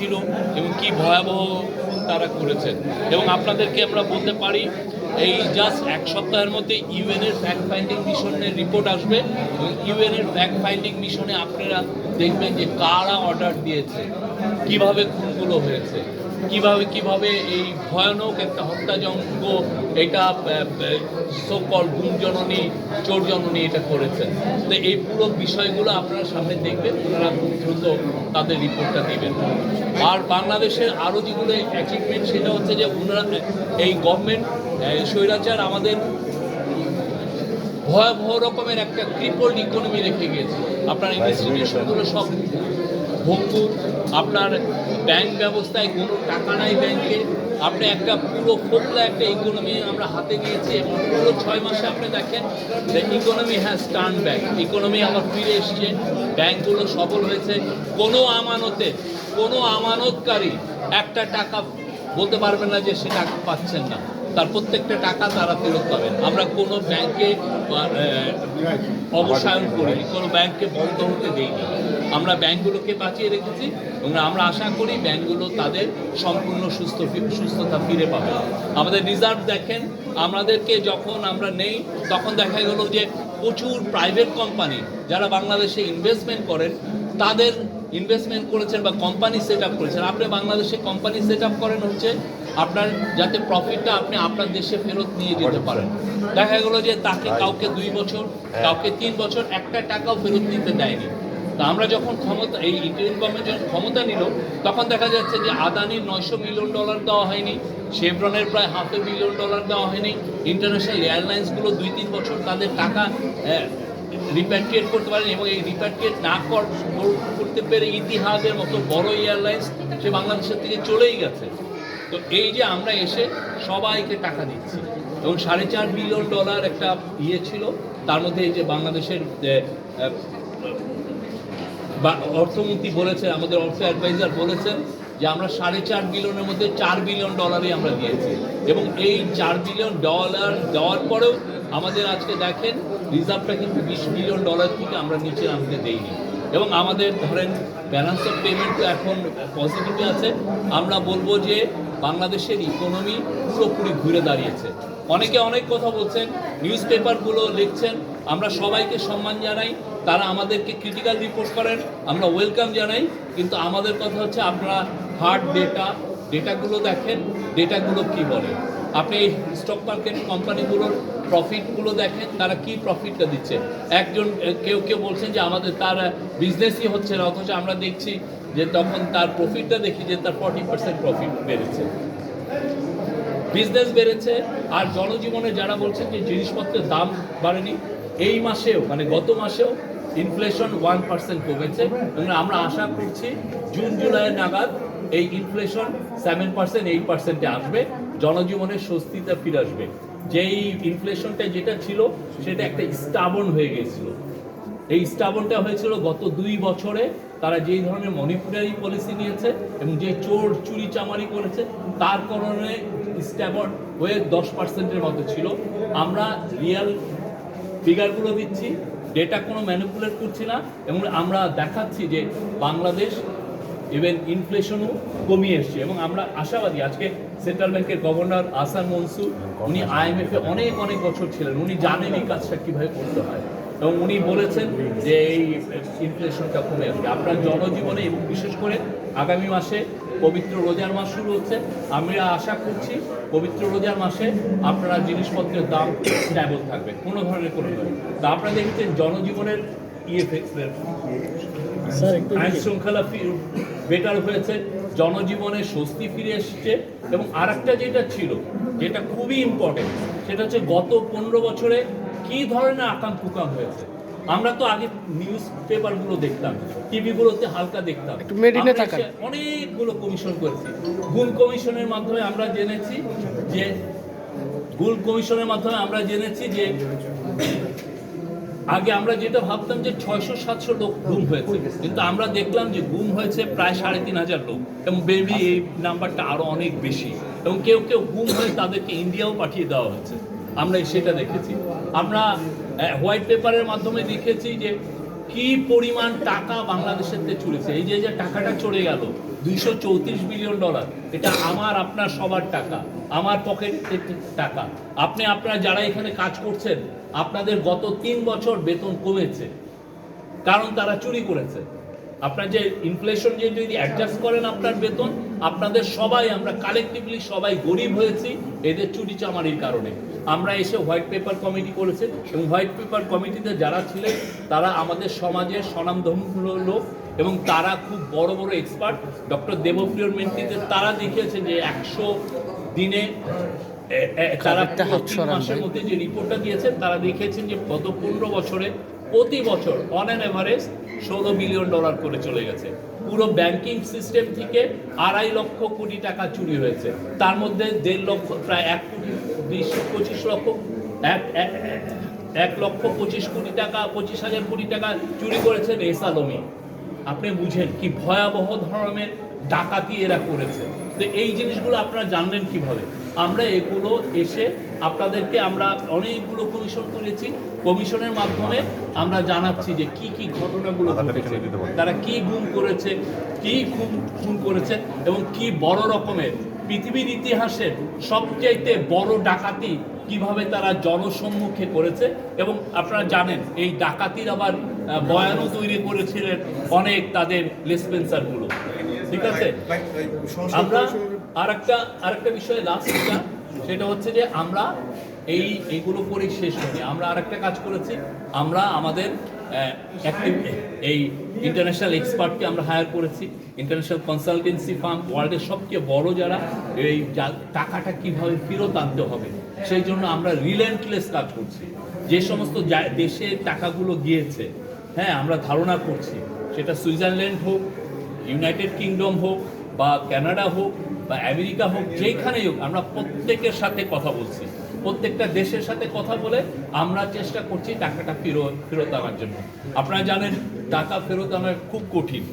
ছিল এবং কি ভয়াবহ তারা করেছেন। এবং আপনাদেরকে আমরা বলতে পারি, এই জাস্ট এক সপ্তাহের মধ্যে ইউএনের ফ্যাক্ট ফাইন্ডিং মিশনের রিপোর্ট আসবে এবং ইউএনের ফ্যাক্ট ফাইন্ডিং মিশনে আপনারা দেখবেন যে কারা অর্ডার দিয়েছে, কীভাবে খুনগুলো হয়েছে, কীভাবে কীভাবে এই ভয়ানক একটা হত্যাযজ্ঞ এটা সকল গুম জননী চোর জননী এটা করেছেন তো এই পুরো বিষয়গুলো আপনারা সামনে দেখবেন ওনারা খুব দ্রুত তাদের রিপোর্টটা দিবেন। আর বাংলাদেশের আরও যেগুলো অ্যাচিভমেন্ট সেটা হচ্ছে যে ওনারা এই গভর্নমেন্ট স্বৈরাচার আমাদের ভয়াবহ রকমের একটা ক্রিপল্ড ইকোনমি রেখে গিয়েছে আপনার ইনস্টিটিউশনগুলো সব ভঙ্গুর আপনার ব্যাংক ব্যবস্থায় কোনো টাকা নাই ব্যাংকে আপনি একটা পুরো ফোকলা একটা ইকোনমি আমরা হাতে নিয়েছি। এবং পুরো ছয় মাসে আপনি দেখেন the economy has turn back economy আবার ফিরে এসছে। ব্যাংকগুলো সফল হয়েছে। কোনো আমানতে, কোনো আমানতকারী একটা টাকা বলতে পারবেন না যে সে টাকা পাচ্ছেন না। তার প্রত্যেকটা টাকা তারা ফেরত পাবেন। আমরা কোনো ব্যাংকে অবসায়ন করিনি। কোনো ব্যাংককে বন্ধ হতে দেইনি। আমরা ব্যাংকগুলোকে বাঁচিয়ে রেখেছি এবং আমরা আশা করি ব্যাংকগুলো তাদের সম্পূর্ণ সুস্থ সুস্থতা ফিরে পাবে। আমাদের রিজার্ভ দেখেন আমাদেরকে যখন আমরা নেই তখন দেখা গেল যে প্রচুর প্রাইভেট কোম্পানি যারা বাংলাদেশে ইনভেস্টমেন্ট করেন তাদের ইনভেস্টমেন্ট করেছেন বা কোম্পানি সেট আপ করেছেন। আপনি বাংলাদেশে কোম্পানি সেট আপ করেন হচ্ছে আপনার যাতে প্রফিটটা আপনি আপনার দেশে ফেরত নিয়ে যেতে পারেন। দেখা গেলো যে তাকে কাউকে দুই বছর কাউকে তিন বছর একটা টাকাও ফেরত নিতে দেয়নি। তা আমরা যখন ক্ষমতা, এই ইন্ডিয়ান গভর্নমেন্ট যখন ক্ষমতা নিল, তখন দেখা যাচ্ছে যে আদানির নয়শো মিলিয়ন ডলার দেওয়া হয়নি শেভরনের প্রায় হাফ এ বিলিয়ন ডলার দেওয়া হয়নি ইন্টারন্যাশনাল এয়ারলাইন্সগুলো দুই তিন বছর তাদের টাকা রিপ্যাট্রিয়েট করতে পারেন এবং এই রিপ্যাট্রিয়েট না কর- করতে পেরে ইতিহাসের মতো বড় এয়ারলাইন্স সে বাংলাদেশের থেকে চলেই গেছে। তো এই যে আমরা এসে সবাইকে টাকা দিচ্ছি, এবং সাড়ে চার বিলিয়ন ডলার একটা ইয়ে ছিল, তার মধ্যে এই যে বাংলাদেশের বা অর্থমন্ত্রী বলেছে, আমাদের অর্থ অ্যাডভাইজার বলেছেন যে আমরা সাড়ে চার বিলিয়নের মধ্যে চার বিলিয়ন ডলারই আমরা দিয়েছি। এবং এই চার বিলিয়ন ডলার দেওয়ার পরেও আমাদের আজকে দেখেন রিজার্ভটা কিন্তু বিশ বিলিয়ন ডলার থেকে আমরা নিচে নামতে দেইনি। এবং আমাদের ধরেন ব্যালেন্স অফ পেমেন্ট তো এখন পজিটিভে আছে। আমরা বলব যে বাংলাদেশের ইকোনমি পুরোপুরি ঘুরে দাঁড়িয়েছে। অনেকে অনেক কথা বলছেন নিউজ পেপারগুলো লিখছেন আমরা সবাইকে সম্মান জানাই, তারা আমাদেরকে ক্রিটিক্যাল রিপোর্ট করেন, আমরা ওয়েলকাম জানাই, কিন্তু আমাদের কথা হচ্ছে আপনারা হার্ড ডেটা ডেটাগুলো দেখেন ডেটাগুলো কি বলে। আপনি স্টক মার্কেট কোম্পানিগুলোর প্রফিটগুলো দেখেন, তারা কি প্রফিটটা দিচ্ছে। একজন, কেউ কেউ বলছেন যে আমাদের তার বিজনেসই হচ্ছে না, অথচ আমরা দেখছি যে তখন তার প্রফিটটা দেখি যে তার ফর্টি পার্সেন্ট প্রফিট বেড়েছে। বিজনেস বেড়েছে, আর জনজীবনে যারা বলছেন যে জিনিসপত্রের দাম বাড়েনি এই মাসেও মানে গত মাসেও ইনফ্লেশন ওয়ান পার্সেন্ট কমেছে। আমরা আশা করছি জুন জুলাই নাগাদ এই ইনফ্লেশন সেভেন পার্সেন্ট এইট পার্সেন্টে আসবে। জনজীবনের স্বস্তিতে ফিরে আসবে। যেই ইনফ্লেশনটা যেটা ছিল, সেটা একটা স্টাবন হয়ে গেছিল এই স্টাবনটা হয়েছিল গত দুই বছরে তারা যেই ধরনের মনিপুরারি পলিসি নিয়েছে এবং যে চোর, চুরি, চামারি করেছে, তার কারণে স্টাবন হয়ে দশ পার্সেন্টের মতো ছিল। আমরা রিয়াল ফিগারগুলো দিচ্ছি ডেটা কোনো ম্যানিপুলেট করছি না, এবং আমরা দেখাচ্ছি যে বাংলাদেশ ইভেন ইনফ্লেশনও কমিয়ে এসছে। এবং আমরা আশাবাদী, আজকে সেন্ট্রাল ব্যাংকের গভর্নর আসান মনসুর, উনি আইএমএফে অনেক অনেক বছর ছিলেন, উনি জানেন এই কাজটা কীভাবে করতে হয়। এবং উনি বলেছেন যে এই ইনফ্লেশনটা কমে আসবে। আপনার জনজীবনে এবং বিশেষ করে আগামী মাসে পবিত্র রোজার মাস শুরু হচ্ছে। আমরা আশা করছি পবিত্র রোজার মাসে আপনারা জিনিসপত্রের দাম স্ট্যাবল থাকবে। কোনো ধরনের কোনো তা আপনারা দেখেছেন জনজীবনের ইয়ে আইন শৃঙ্খলা বেটার হয়েছে জনজীবনে স্বস্তি ফিরে এসছে এবং আরেকটা যেটা ছিল যেটা খুবই ইম্পর্টেন্ট সেটা হচ্ছে গত পনেরো বছরে কি ধরনের আকাম কুকাম হয়েছে? আমরা তো আগে নিউজ পেপারগুলো দেখতাম টিভিগুলোতে হালকা দেখতাম। অনেকগুলো কমিশন করেছি। গুল কমিশনের মাধ্যমে আমরা জেনেছি যে গুল কমিশনের মাধ্যমে আমরা জেনেছি যে আগে আমরা যেটা ভাবতাম যে ছয়শো সাতশো লোক গুম হয়েছে। কিন্তু আমরা দেখলাম যে গুম হয়েছে প্রায় সাড়ে তিন হাজার লোক। এবং বেবি এই নাম্বারটা আরও অনেক বেশি। এবং কেউ কেউ গুম হয়ে তাদেরকে ইন্ডিয়াও পাঠিয়ে দেওয়া হয়েছে। আমরা সেটা দেখেছি। আমরা হোয়াইট পেপারের মাধ্যমে দেখেছি যে কি পরিমাণ টাকা বাংলাদেশের থেকে চলেছে এই যে যে টাকাটা চলে গেল, দুইশো চৌত্রিশ বিলিয়ন ডলার এটা আমার, আপনার সবার টাকা, আমার পকেটের টাকা। আপনি, আপনারা যারা এখানে কাজ করছেন, আপনাদের গত তিন বছর বেতন কমেছে, কারণ তারা চুরি করেছে। আপনার যে ইনফ্লেশন যে যদি অ্যাডজাস্ট করেন আপনার বেতন, আপনাদের সবাই, আমরা কালেকটিভলি সবাই গরিব হয়েছি, এদের চুরি চামারির কারণে। আমরা এসে হোয়াইট পেপার কমিটি করেছে এবং হোয়াইট পেপার কমিটিতে যারা ছিলেন তারা আমাদের সমাজের স্বনামধন্য লোক এবং তারা খুব বড় বড় এক্সপার্ট ডক্টর দেবপ্রিয়র মেন্টিতে তারা দেখিয়েছে যে একশো দিনে তারা মাসের মধ্যে যে রিপোর্টটা দিয়েছেন তারা দেখিয়েছেন যে গত পনেরো বছরে প্রতি বছর অন অ্যান এভারেজ ষোলো বিলিয়ন ডলার করে চলে গেছে। পুরো ব্যাংকিং সিস্টেম থেকে আড়াই লক্ষ কোটি টাকা চুরি হয়েছে। তার মধ্যে দেড় লক্ষ, প্রায় এক কোটি বিশ, পঁচিশ লক্ষ, এক, এক- লক্ষ পঁচিশ কোটি টাকা, পঁচিশ হাজার কোটি টাকা চুরি করেছেন এস আপনি বুঝেন কি ভয়াবহ ধরনের ডাকাতি এরা করেছে। তো এই জিনিসগুলো আপনারা জানলেন কীভাবে? আমরা এগুলো এসে আপনাদেরকে আমরা অনেকগুলো কমিশন করেছি। কমিশনের মাধ্যমে আমরা জানাচ্ছি যে কি কি ঘটনাগুলো ঘটেছে তারা কি গুম করেছে কি খুন খুন করেছে এবং কি বড় রকমের। পৃথিবীর ইতিহাসের সবচাইতে বড় ডাকাতি কীভাবে তারা জনসম্মুখে করেছে এবং আপনারা জানেন এই ডাকাতির আবার বয়ানও তৈরি করেছিলেন অনেক তাদের লেসপেন্সারগুলো। ঠিক আছে? আমরা আরেকটা আরেকটা বিষয় লাস্ট যেটা সেটা হচ্ছে যে আমরা এই এইগুলো করে শেষ হয়নি। আমরা আরেকটা কাজ করেছি। আমরা আমাদের এই ইন্টারন্যাশনাল এক্সপার্টকে আমরা হায়ার করেছি। ইন্টারন্যাশনাল কনসালটেন্সি ফার্ম ওয়ার্ল্ডের সবচেয়ে বড় যারা এই টাকাটা কীভাবে ফেরত আনতে হবে সেই জন্য আমরা রিলেন্টলেস কাজ করছি। যে সমস্ত দেশে টাকাগুলো গিয়েছে হ্যাঁ আমরা ধারণা করছি সেটা সুইজারল্যান্ড হোক ইউনাইটেড কিংডম হোক বা কানাডা হোক বা আমেরিকা হোক যেখানেই হোক আমরা প্রত্যেকের সাথে কথা বলছি। প্রত্যেকটা দেশের সাথে কথা বলে আমরা চেষ্টা করছি টাকাটা ফেরত ফেরত আনার জন্য। আপনারা জানেন টাকা ফেরত আনা খুব কঠিন।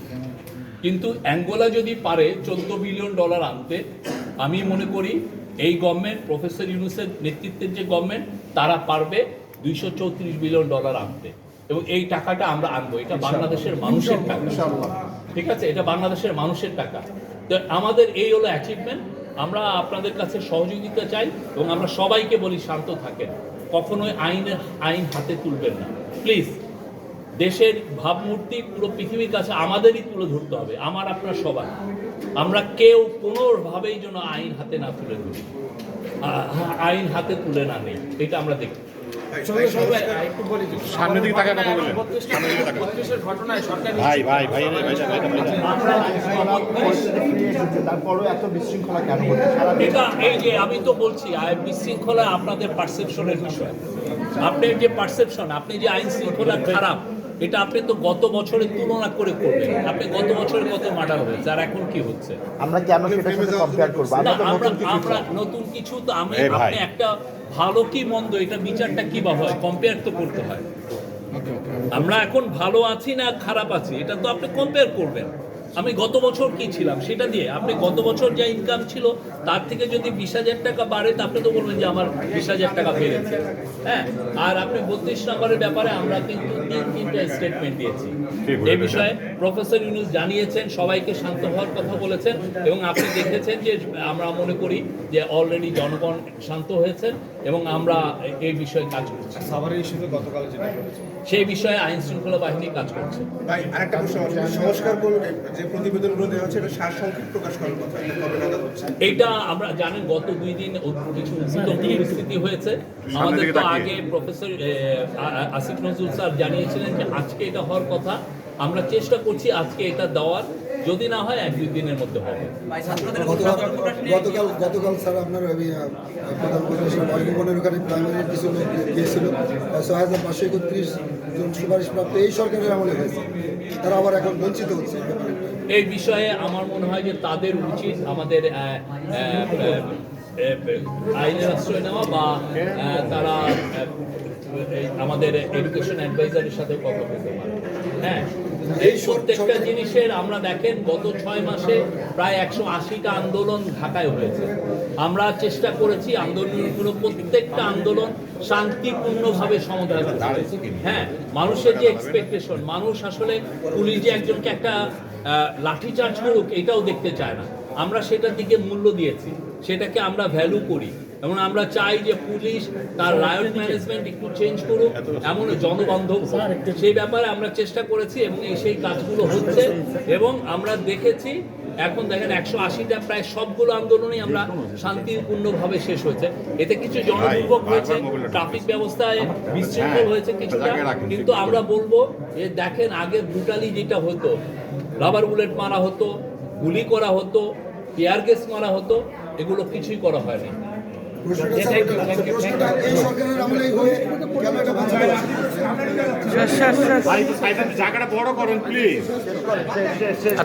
কিন্তু অ্যাঙ্গোলা যদি পারে চোদ্দ বিলিয়ন ডলার আনতে আমি মনে করি এই গভর্নমেন্ট প্রফেসর ইউনুসের নেতৃত্বের যে গভর্নমেন্ট তারা পারবে দুইশো চৌত্রিশ বিলিয়ন ডলার আনতে। এবং এই টাকাটা আমরা আনব। এটা বাংলাদেশের মানুষের টাকা। ঠিক আছে? এটা বাংলাদেশের মানুষের টাকা। তো আমাদের এই হলো অ্যাচিভমেন্ট আমরা আপনাদের কাছে সহযোগিতা চাই এবং আমরা সবাইকে বলি, শান্ত থাকেন। কখনোই আইনের আইন হাতে তুলবেন না। প্লিজ দেশের ভাবমূর্তি পুরো পৃথিবীর কাছে আমাদেরই তুলে ধরতে হবে। আমার, আপনার সবাই। আমরা কেউ কোনোভাবেই যেন আইন হাতে না তুলে ধরি। আইন হাতে তুলে না নেই। এটা আমরা দেখি। সামনের দিকে তাকায় কথা বললেন। ভাই ভাই ভাই ভাই ভাই তারপরও এত বিশৃঙ্খলা কেন হচ্ছে এটা এই যে আমি তো বলছি বিশৃঙ্খলা আপনাদের পারসেপশনের বিষয়। আপনার যে পারসেপশন আপনি যে আইন শৃঙ্খলা খারাপ এটা আপনি তো গত বছরের তুলনা করে করবেন আপনি গত বছরে কত মার্ডার হয়েছে আর এখন কি হচ্ছে? আমরা কেন সেটার সাথে কম্পেয়ার করব? আমরা। নতুন কিছু তো আমি আপনি একটা ভালো কি মন্দ এটা বিচারটা কীভাবে হয়? কম্পেয়ার তো করতে হয়। আমরা এখন ভালো আছি না খারাপ আছি? এটা তো আপনি কম্পেয়ার করবেন। আমি গত বছর কি ছিলাম? সেটা দিয়ে। আপনি গত বছর যা ইনকাম ছিল তার থেকে যদি বিশ হাজার টাকা বাড়ে তা আপনি তো বলবেন যে আমার বিশ হাজার টাকা বেড়েছে। হ্যাঁ? আর আপনি বত্রিশ নম্বরের ব্যাপারে আমরা কিন্তু তিনটা স্টেটমেন্ট দিয়েছি। এই বিষয়ে প্রফেসর ইউনুস জানিয়েছেন সবাইকে শান্ত হওয়ার কথা বলেছেন এবং আপনি দেখেছেন যে আমরা মনে করি যে অলরেডি জনগণ শান্ত হয়েছেন এবং আমরা এই বিষয়ে কাজ করছি। সাভারের ইস্যুতে গতকাল যেটা করেছে। সেই বিষয়ে আইন শৃঙ্খলা বাহিনী কাজ করছে। ভাই আরেকটা সংস্কার যে প্রতিবেদনগুলো দেওয়া হচ্ছে এটা সারসংক্ষেপ প্রকাশ করার কথা এটা কবে নাগাদ হচ্ছে। এইটা আমরা জানেন গত দুই দিন কিছু উদ্ভূত পরিস্থিতি হয়েছে। আমাদের তো আগে professor A, Asif Nazrul sir জানিয়েছিলেন যে আজকে এটা হওয়ার কথা। আমরা চেষ্টা করছি আজকে এটা দেওয়ার। যদি না হয় এক দুই দিনের মধ্যে হবে। গতকাল গতকাল স্যার আপনার প্রধান ওখানে প্রাইমারি কিছু লোক গিয়েছিল। ছয় হাজার পাঁচশো একত্রিশ জন সুপারিশপ্রাপ্ত এই সরকারের আমলে হয়েছে। তারা আবার এখন বঞ্চিত হচ্ছে। এই বিষয়ে আমার মনে হয় যে তাদের উচিত আমাদের আইনের আশ্রয় নেওয়া বা আহ, তারা আমাদের এডুকেশন অ্যাডভাইজারের সাথে কথা বলতে পারে হ্যাঁ এই প্রত্যেকটা জিনিসের আমরা দেখেন, গত ছয় মাসে প্রায় একশো আশিটা আন্দোলন ঢাকায় হয়েছে। আমরা চেষ্টা করেছি আন্দোলনগুলো, প্রত্যেকটা আন্দোলন শান্তিপূর্ণভাবে সমাধান। হ্যাঁ মানুষের যে এক্সপেকটেশন মানুষ আসলে পুলিশ যে একজনকে একটা লাঠিচার্জ করুক, এটাও দেখতে চায় না। আমরা সেটার দিকে মূল্য দিয়েছি সেটাকে আমরা ভ্যালু করি। এবং আমরা চাই যে পুলিশ তার রায়ট ম্যানেজমেন্ট একটু চেঞ্জ করুক এমন জনবান্ধব সেই ব্যাপারে আমরা চেষ্টা করেছি এবং এই সেই কাজগুলো হচ্ছে এবং আমরা দেখেছি এখন দেখেন একশো আশিটা প্রায় সবগুলো আন্দোলনই আমরা শান্তিপূর্ণভাবে শেষ হয়েছে। এতে কিছু জনদুর্ভোগ হয়েছে ট্রাফিক ব্যবস্থায় বিশৃঙ্খল হয়েছে কিছুটা কিন্তু আমরা বলব যে দেখেন আগে ব্রুটালি যেটা হতো রাবার বুলেট মারা হতো গুলি করা হতো টিয়ার গ্যাস মারা হতো এগুলো কিছুই করা হয়নি। হয়ে করা জায়গাটা বড় করেন প্লিজ